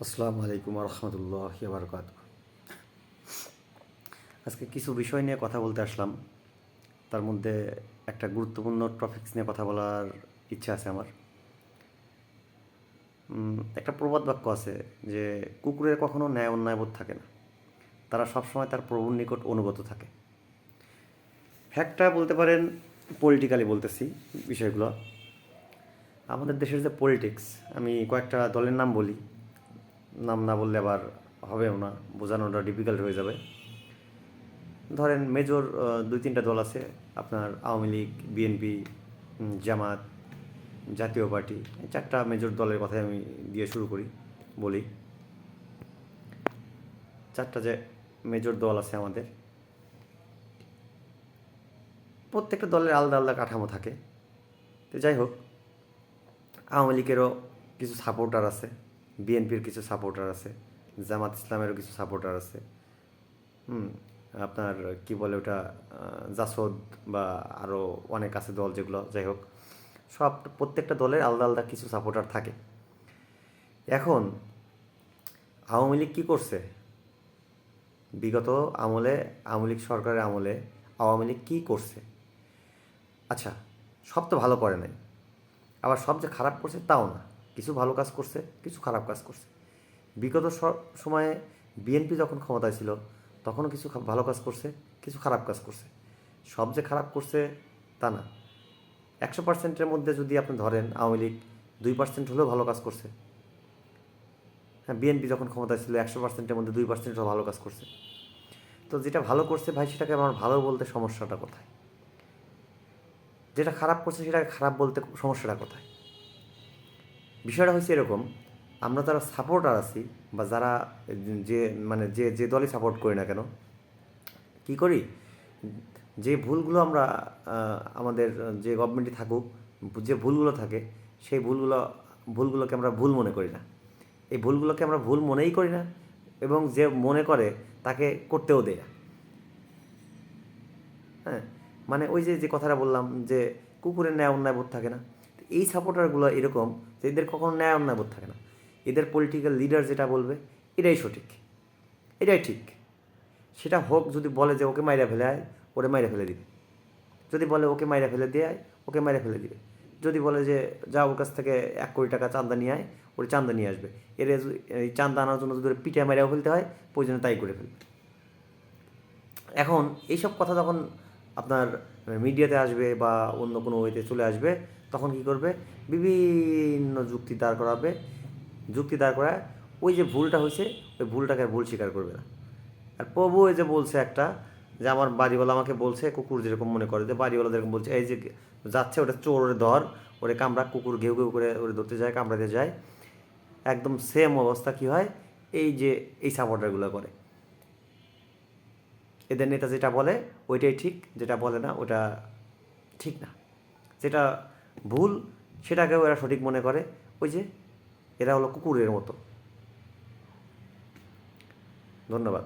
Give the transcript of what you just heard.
আসসালামু আলাইকুম রহমতুল্লাহ বারকাত আজকে কিছু বিষয় নিয়ে কথা বলতে আসলাম। তার মধ্যে একটা গুরুত্বপূর্ণ টপিকস নিয়ে কথা বলার ইচ্ছা আছে আমার। একটা প্রবাদ বাক্য আছে যে, কুকুরের কখনো ন্যায় অন্যায়বোধ থাকে না। তারা সবসময় তার প্রভুর নিকট অনুগত থাকে। ফ্যাক্টটা বলতে পারেন পলিটিক্যালি বলতেছি বিষয়গুলো। আমাদের দেশের যে পলিটিক্স আমি কয়েকটা দলের নাম বলি। নাম না বললে আবার হবেও না, বোঝানোটা ডিফিকাল্ট হয়ে যাবে। ধরেন মেজর দুই তিনটা দল আছে, আপনার আওয়ামী লীগ বিএনপি জামাত, জাতীয় পার্টি চারটা মেজর দলের কথাই আমি দিয়ে শুরু করি, বলি। চারটা যে মেজর দল আছে আমাদের, প্রত্যেকটা দলের আলাদা আলাদা কাঠামো থাকে। তো যাই হোক, আওয়ামী লীগেরও কিছু সাপোর্টার আছে। বিএনপির কিছু সাপোর্টার আছে, জামাত ইসলামেরও কিছু সাপোর্টার আছে। হুম, আপনার কি বলে ওটা জাসদ বা আরও অনেক আছে দল যেগুলো, যাই হোক। সব, প্রত্যেকটা দলের আলাদা আলাদা কিছু সাপোর্টার থাকে। এখন আওয়ামী লীগ কী করছে? বিগত আমলে, আওয়ামী লীগ সরকারের আমলে আওয়ামী লীগ কী করছে? আচ্ছা সব তো ভালো করে নাই। আবার সব যে খারাপ করছে তাও না। কিছু ভালো কাজ করছে, কিছু খারাপ কাজ করছে। বিগত সময়ে বিএনপি যখন ক্ষমতায় ছিল, তখনও কিছু ভালো কাজ করছে, কিছু খারাপ কাজ করছে। সব যে খারাপ করছে, তা না। একশো পার্সেন্টের মধ্যে যদি আপনি ধরেন আওয়ামী লীগ, দুই পার্সেন্ট হলেও ভালো কাজ করছে। হ্যাঁ বিএনপি যখন ক্ষমতায় ছিল, একশো পার্সেন্টের মধ্যে দুই পার্সেন্ট ভালো কাজ করছে। তো যেটা ভালো করছে ভাই, সেটাকে আমার ভালো বলতে সমস্যাটা কোথায়? যেটা খারাপ করছে, সেটাকে খারাপ বলতে সমস্যাটা কোথায়? বিষয়টা হচ্ছে এরকম, আমরা যারা সাপোর্টার আছি বা যারা যে মানে যে যে দলই সাপোর্ট করি না কেন, কি করি? যে ভুলগুলো আমরা আমাদের যে গভর্নমেন্টে থাকুক, যে ভুলগুলো থাকে, সেই ভুলগুলো, ভুলগুলোকে আমরা ভুল মনে করি না। এই ভুলগুলোকে আমরা ভুল মনেই করি না এবং যে মনে করে তাকে করতেও দেয় না। হ্যাঁ? মানে ওই যে যে কথাটা বললাম যে কুকুরের ন্যায় অন্যায় বোধ থাকে না। এই সাপোর্টারগুলো এরকম যে এদের কখনো ন্যায় অন্যায় বোধ থাকে না। এদের পলিটিক্যাল লিডার যেটা বলবে, এটাই সঠিক। এটাই ঠিক। সেটা হোক যদি বলে যে ওকে মাইরা ফেলে আয়, ওরে মাইরা ফেলে দিবে। যদি বলে ওকে মাইরা ফেলে দিয়ে আয়, ওকে মাইরা ফেলে দিবে। যদি বলে যে যা ওর কাছ থেকে এক কোটি টাকা চান্দা নিয়ে আয়, ওর চান্দা নিয়ে আসবে। এর এই চান্দা আনার জন্য যদি পিঠে মাইরাও ফেলতে হয়, প্রয়োজনে তাই করে ফেলবে। এখন এইসব কথা যখন আপনার মিডিয়াতে আসবে বা অন্য কোনো ওয়েতে চলে আসবে, তখন কি করবে? বিভিন্ন যুক্তি দাঁড় করাবে। যুক্তি দাঁড় করায় ওই যে ভুলটা হয়েছে, ওই ভুলটাকে ভুল স্বীকার করবে না। আর প্রভু এই যে বলছে একটা, যে আমার বাড়িওয়ালা আমাকে বলছে, কুকুর যেরকম মনে করে, যে বাড়িওয়ালা যেরকম বলছে, এই যে যাচ্ছে ওটা চোর, ওরে ধর, ওরে কামড়া, কুকুর ঘেউ ঘেউ করে ওরে ধরতে যায়, কামড়াতে যায়। একদম সেম অবস্থা কি হয়? এই যে এই সাপোর্টারগুলো করে। এদের নেতা যেটা বলে, ওইটাই ঠিক, যেটা বলে না, ওটা ঠিক না। যেটা ভুল, সেটাকেও এরা সঠিক মনে করে। ওই যে, এরা হলো কুকুরের মতো। ধন্যবাদ।